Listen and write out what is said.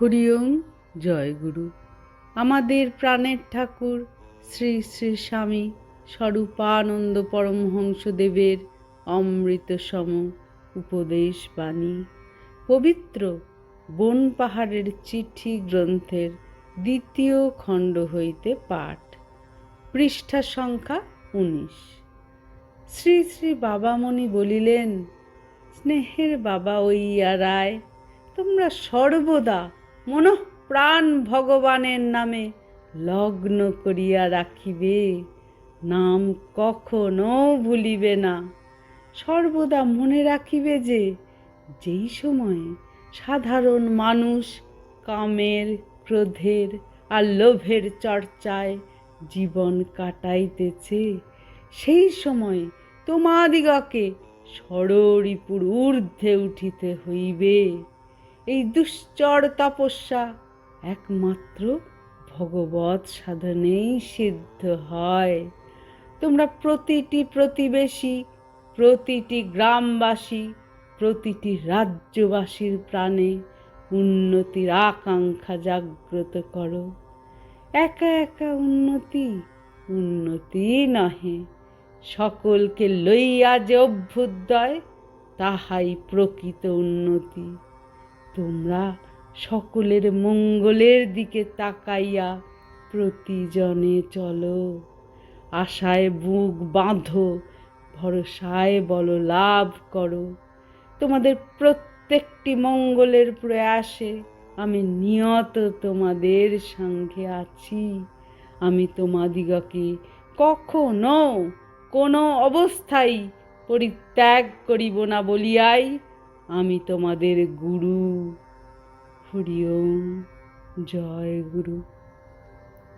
হরিওম, জয় গুরু। আমাদের প্রাণের ঠাকুর শ্রী শ্রী স্বামী স্বরূপানন্দ পরমহংসদেবের অমৃত সম উপদেশ বাণী। পবিত্র বন পাহাড়ের চিঠি গ্রন্থের দ্বিতীয় খণ্ড হইতে পাঠ। পৃষ্ঠা সংখ্যা উনিশ। শ্রী শ্রী বাবামণি বলিলেন, স্নেহের বাবা ওইয়া রায় তোমরা সর্বদা মনঃ, প্রাণ ভগবানের নামে লগ্ন করিয়া রাখিবে। নাম কখনো ভুলিবে না। সর্বদা মনে রাখিবে যে, যেই সময়ে সাধারণ মানুষ কামের, ক্রোধের আর লোভের চর্চায় জীবন কাটাইতেছে, সেই সময় তোমাদিগকে ষড়রিপুর ঊর্ধ্বে উঠিতে হইবে। এই দুশ্চর তপস্যা। একমাত্র ভগবৎ সাধনেই সিদ্ধ হয়। তোমরা প্রতিটি প্রতিবেশী, প্রতিটি গ্রামবাসী, প্রতিটি রাজ্যবাসীর প্রাণে উন্নতির আকাঙ্ক্ষা জাগ্রত করো। একা একা উন্নতি উন্নতি নহে। সকলকে লইয়া যে অভ্যুদয়, তাহাই প্রকৃত উন্নতি। তোমরা সকলের মঙ্গলের দিকে তাকাইয়া প্রতিজনে চলো। আশায় বুক বাঁধো, ভরসায় বলো লাভ করো। তোমাদের প্রত্যেকটি মঙ্গলের প্রয়াসে আমি নিয়ত তোমাদের সঙ্গে আছি। আমি তোমাদিগকে কখনো কোনো অবস্থায় পরিত্যাগ করিব না বলিয়াই আমি তোমাদের গুরু। হরিওম জয় গুরু।